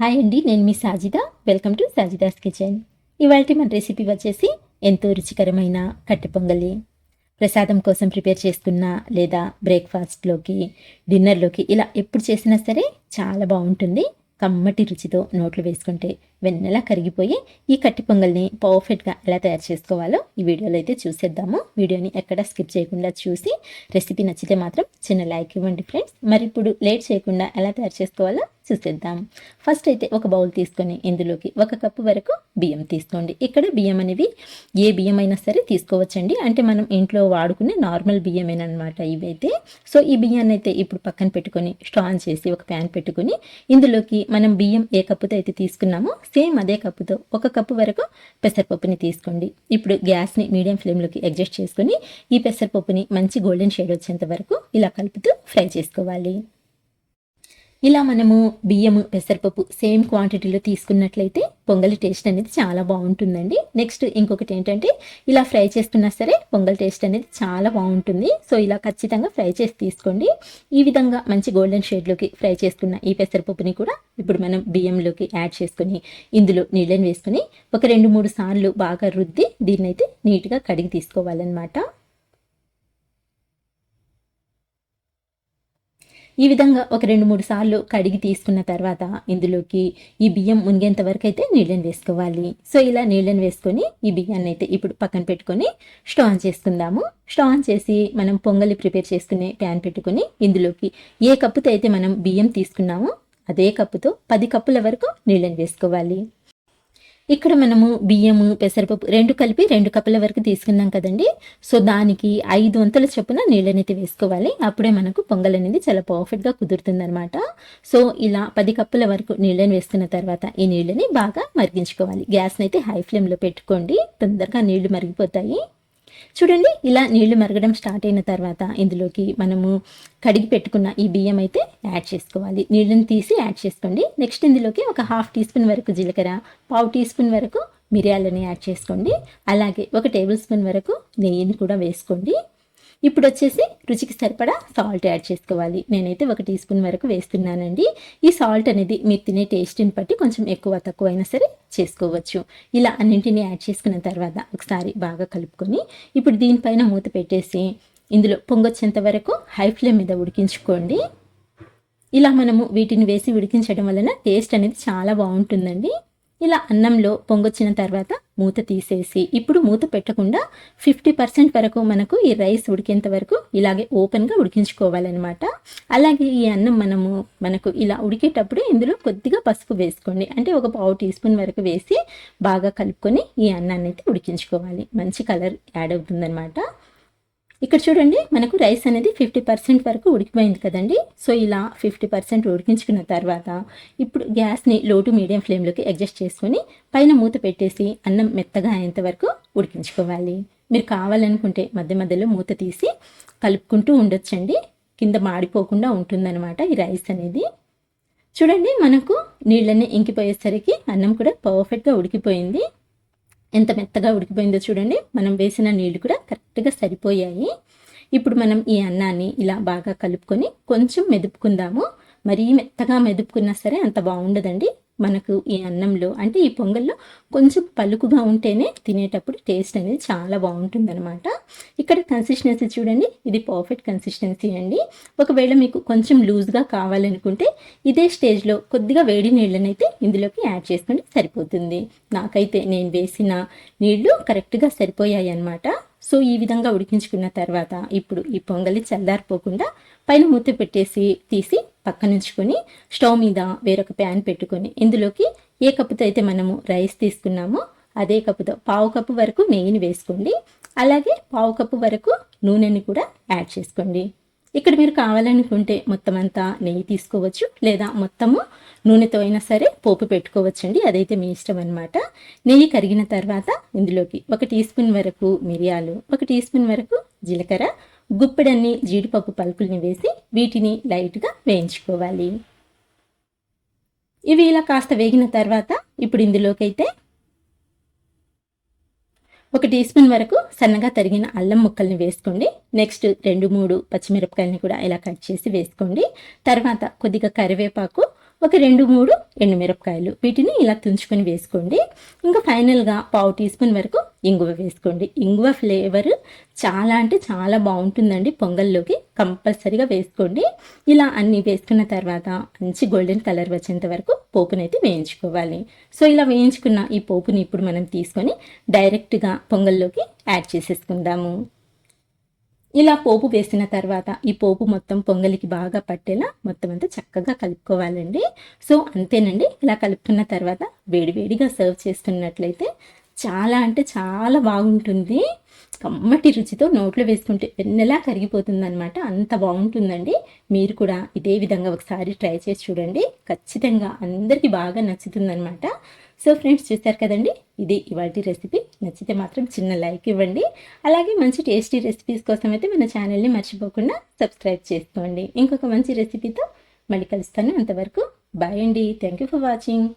Hi అండి నేను మీ Sajida. Welcome to Sajida's kitchen. ఇవాళ మన రెసిపీ వచ్చేసి ఎంతో రుచికరమైన కట్టె పొంగలి. ప్రసాదం కోసం ప్రిపేర్ చేసుకున్న లేదా బ్రేక్ఫాస్ట్లోకి డిన్నర్లోకి ఇలా ఎప్పుడు చేసినా సరే చాలా బాగుంటుంది. కమ్మటి రుచితో నోట్లు వేసుకుంటే వెన్నెలా కరిగిపోయి ఈ కట్టి పొంగల్ని పర్ఫెక్ట్గా ఎలా తయారు చేసుకోవాలో ఈ వీడియోలో అయితే చూసేద్దాము. వీడియోని ఎక్కడ స్కిప్ చేయకుండా చూసి రెసిపీ నచ్చితే మాత్రం చిన్న లైక్ ఇవ్వండి ఫ్రెండ్స్. మరి ఇప్పుడు లేట్ చేయకుండా ఎలా తయారు చేసుకోవాలో చూసేద్దాం. ఫస్ట్ అయితే ఒక బౌల్ తీసుకొని ఇందులోకి ఒక కప్పు వరకు బియ్యం తీసుకోండి. ఇక్కడ బియ్యం అనేవి ఏ బియ్యం అయినా సరే తీసుకోవచ్చండి. అంటే మనం ఇంట్లో వాడుకునే నార్మల్ బియ్యమేనమాట ఇవైతే. సో ఈ బియ్యాన్ని అయితే ఇప్పుడు పక్కన పెట్టుకొని స్టవ్ ఆన్ చేసి ఒక ప్యాన్ పెట్టుకొని ఇందులోకి మనం బియ్యం ఏ కప్పుతో అయితే తీసుకున్నామో సేమ్ అదే కప్పుతో ఒక కప్పు వరకు పెసరపప్పుని తీసుకోండి. ఇప్పుడు గ్యాస్ని మీడియం ఫ్లేమ్లోకి అడ్జస్ట్ చేసుకొని ఈ పెసరపప్పుని మంచి గోల్డెన్ షేడ్ వచ్చేంత వరకు ఇలా కలుపుతూ ఫ్రై చేసుకోవాలి. ఇలా మనము బియ్యము పెసరపప్పు సేమ్ క్వాంటిటీలో తీసుకున్నట్లయితే పొంగలి టేస్ట్ అనేది చాలా బాగుంటుందండి. నెక్స్ట్ ఇంకొకటి ఏంటంటే ఇలా ఫ్రై చేసుకున్నా సరే పొంగల్ టేస్ట్ అనేది చాలా బాగుంటుంది. సో ఇలా ఖచ్చితంగా ఫ్రై చేసి తీసుకోండి. ఈ విధంగా మంచి గోల్డెన్ షేడ్లోకి ఫ్రై చేసుకున్న ఈ పెసరపప్పుని కూడా ఇప్పుడు మనం బియ్యంలోకి యాడ్ చేసుకొని ఇందులో నీళ్ళని వేసుకొని ఒక రెండు మూడు సార్లు బాగా రుద్ది దీన్నైతే నీట్గా కడిగి తీసుకోవాలన్నమాట. ఈ విధంగా ఒక రెండు మూడు సార్లు కడిగి తీసుకున్న తర్వాత ఇందులోకి ఈ బియ్యం మునిగేంత వరకు అయితే నీళ్ళని వేసుకోవాలి. సో ఇలా నీళ్ళని వేసుకొని ఈ బియ్యాన్ని అయితే ఇప్పుడు పక్కన పెట్టుకొని స్టవ్ ఆన్ చేసుకుందాము. స్టవ్ ఆన్ చేసి మనం పొంగలి ప్రిపేర్ చేసుకునే ప్యాన్ పెట్టుకొని ఇందులోకి ఏ కప్పుతో అయితే మనం బియ్యం తీసుకున్నామో అదే కప్పుతో పది కప్పుల వరకు నీళ్ళని వేసుకోవాలి. ఇక్కడ మనము బియ్యము పెసరపప్పు రెండు కలిపి రెండు కప్పుల వరకు తీసుకున్నాం కదండి. సో దానికి ఐదు వంతుల చొప్పున నీళ్ళనైతే వేసుకోవాలి. అప్పుడే మనకు పొంగల్ అనేది చాలా పర్ఫెక్ట్గా కుదురుతుంది అనమాట సో ఇలా పది కప్పుల వరకు నీళ్ళని వేసుకున్న తర్వాత ఈ నీళ్ళని బాగా మరిగించుకోవాలి. గ్యాస్ని అయితే హై ఫ్లేమ్లో పెట్టుకోండి. తొందరగా నీళ్ళు మరిగిపోతాయి. చూడండి ఇలా నీళ్ళు మరగడం స్టార్ట్ అయిన తర్వాత ఇందులోకి మనము కడిగి పెట్టుకున్న ఈ బియ్యం అయితే యాడ్ చేసుకోవాలి. నీళ్ళని తీసి యాడ్ చేసుకోండి. నెక్స్ట్ ఇందులోకి ఒక హాఫ్ టీ స్పూన్ వరకు జీలకర్ర పావు టీ స్పూన్ వరకు మిరియాలని యాడ్ చేసుకోండి. అలాగే ఒక టేబుల్ స్పూన్ వరకు నెయ్యిని కూడా వేసుకోండి. ఇప్పుడు వచ్చేసి రుచికి సరిపడా సాల్ట్ యాడ్ చేసుకోవాలి. నేనైతే ఒక టీ స్పూన్ వరకు వేస్తున్నానండి. ఈ సాల్ట్ అనేది మీరు తినే టేస్ట్ని బట్టి కొంచెం ఎక్కువ తక్కువ అయినా సరే చేసుకోవచ్చు. ఇలా అన్నింటినీ యాడ్ చేసుకున్న తర్వాత ఒకసారి బాగా కలుపుకొని ఇప్పుడు దీనిపైన మూత పెట్టేసి ఇందులో పొంగొచ్చేంత వరకు హై ఫ్లేమ్ మీద ఉడికించుకోండి. ఇలా మనము వీటిని వేసి ఉడికించడం వలన టేస్ట్ అనేది చాలా బాగుంటుందండి. ఇలా అన్నంలో పొంగొచ్చిన తర్వాత మూత తీసేసి ఇప్పుడు మూత పెట్టకుండా ఫిఫ్టీ పర్సెంట్ వరకు మనకు ఈ రైస్ ఉడికేంత వరకు ఇలాగే ఓపెన్గా ఉడికించుకోవాలన్నమాట. అలాగే ఈ అన్నం మనము మనకు ఇలా ఉడికేటప్పుడు ఇందులో కొద్దిగా పసుపు వేసుకోండి. అంటే ఒక పావు టీ స్పూన్ వరకు వేసి బాగా కలుపుకొని ఈ అన్నాన్ని అయితే ఉడికించుకోవాలి. మంచి కలర్ యాడ్ అవుతుందన్నమాట. ఇక్కడ చూడండి మనకు రైస్ అనేది ఫిఫ్టీ పర్సెంట్ వరకు ఉడికిపోయింది కదండి. సో ఇలా ఫిఫ్టీ పర్సెంట్ ఉడికించుకున్న తర్వాత ఇప్పుడు గ్యాస్ని లో టు మీడియం ఫ్లేమ్లోకి అడ్జస్ట్ చేసుకొని పైన మూత పెట్టేసి అన్నం మెత్తగా అయ్యేంత వరకు ఉడికించుకోవాలి. మీరు కావాలనుకుంటే మధ్య మధ్యలో మూత తీసి కలుపుకుంటూ ఉండొచ్చండి. కింద మాడిపోకుండా ఉంటుందన్నమాట ఈ రైస్ అనేది. చూడండి మనకు నీళ్ళన్నీ ఇంకిపోయేసరికి అన్నం కూడా పర్ఫెక్ట్గా ఉడికిపోయింది. ఎంత మెత్తగా ఉడికిపోయిందో చూడండి. మనం వేసిన నీళ్ళు కూడా కరెక్ట్గా సరిపోయాయి. ఇప్పుడు మనం ఈ అన్నాన్ని ఇలా బాగా కలుపుకొని కొంచెం మెదుపుకుందాము. మరీ మెత్తగా మెదుపుకున్నా సరే అంత బాగుండదండి. మనకు ఈ అన్నంలో అంటే ఈ పొంగల్లో కొంచెం పలుకుగా ఉంటేనే తినేటప్పుడు టేస్ట్ అనేది చాలా బాగుంటుందన్నమాట. ఇక్కడ కన్సిస్టెన్సీ చూడండి. ఇది పర్ఫెక్ట్ కన్సిస్టెన్సీ అండి. ఒకవేళ మీకు కొంచెం లూజ్గా కావాలనుకుంటే ఇదే స్టేజ్లో కొద్దిగా వేడి నీళ్ళనైతే ఇందులోకి యాడ్ చేసుకుంటే సరిపోతుంది. నాకైతే నేను వేసిన నీళ్ళు కరెక్ట్గా సరిపోయాయి అన్నమాట సో ఈ విధంగా ఉడికించుకున్న తర్వాత ఇప్పుడు ఈ పొంగలి చల్లారిపోకుండా పైన మూత పెట్టేసి తీసి పక్కనుంచుకొని స్టవ్ మీద వేరొక ప్యాన్ పెట్టుకొని ఇందులోకి ఏ కప్పుతో అయితే మనము రైస్ తీసుకున్నామో అదే కప్పుతో పావు కప్పు వరకు నెయ్యిని వేసుకోండి. అలాగే పావు కప్పు వరకు నూనెని కూడా యాడ్ చేసుకోండి. ఇక్కడ మీరు కావాలనుకుంటే మొత్తం అంతా నెయ్యి తీసుకోవచ్చు లేదా మొత్తము నూనెతో అయినా సరే పోపు పెట్టుకోవచ్చండి. అదైతే మీ ఇష్టం అనమాట నెయ్యి కరిగిన తర్వాత ఇందులోకి ఒక టీ స్పూన్ వరకు మిరియాలు ఒక టీ స్పూన్ వరకు జీలకర్ర గుప్పెడన్ని జీడిపప్పు పలుకుల్ని వేసి వీటిని లైట్గా వేయించుకోవాలి. ఇవి ఇలా కాస్త వేగిన తర్వాత ఇప్పుడు ఇందులోకి అయితే ఒక టీ స్పూన్ వరకు సన్నగా తరిగిన అల్లం ముక్కల్ని వేసుకోండి. నెక్స్ట్ రెండు మూడు పచ్చిమిరపకాయలని కూడా ఇలా కట్ చేసి వేసుకోండి. తర్వాత కొద్దిగా కరివేపాకు ఒక రెండు మూడు ఎండుమిరపకాయలు వీటిని ఇలా తుంచుకొని వేసుకోండి. ఇంకా ఫైనల్గా పావు టీ స్పూన్ వరకు ఇంగువ వేసుకోండి. ఇంగువ ఫ్లేవర్ చాలా అంటే చాలా బాగుంటుందండి పొంగల్లోకి. కంపల్సరీగా వేసుకోండి. ఇలా అన్నీ వేసుకున్న తర్వాత మంచి గోల్డెన్ కలర్ వచ్చేంత వరకు పోపునైతే వేయించుకోవాలి. సో ఇలా వేయించుకున్న ఈ పోపుని ఇప్పుడు మనం తీసుకొని డైరెక్ట్గా పొంగల్లోకి యాడ్ చేసేసుకుందాము. ఇలా పోపు వేసిన తర్వాత ఈ పోపు మొత్తం పొంగలికి బాగా పట్టేలా మొత్తం అంతా చక్కగా కలుపుకోవాలండి. సో అంతేనండి. ఇలా కలుపుకున్న తర్వాత వేడివేడిగా సర్వ్ చేస్తున్నట్లయితే చాలా అంటే చాలా బాగుంటుంది. కమ్మటి రుచితో నోట్లో వేసుకుంటే వెన్నెలా కరిగిపోతుందనమాట అంత బాగుంటుందండి. మీరు కూడా ఇదే విధంగా ఒకసారి ట్రై చేసి చూడండి. ఖచ్చితంగా అందరికీ బాగా నచ్చుతుందనమాట సో ఫ్రెండ్స్ చూస్తారు కదండి? ఇది ఇవాటి రెసిపీ. నచ్చితే మాత్రం చిన్న లైక్ ఇవ్వండి. అలాగే మంచి టేస్టీ రెసిపీస్ కోసం అయితే మన ఛానల్ని మర్చిపోకుండా సబ్స్క్రైబ్ చేసుకోండి. ఇంకొక మంచి రెసిపీతో మళ్ళీ కలుస్తాను అంతవరకు. బాయ్ అండి. Thank you for watching.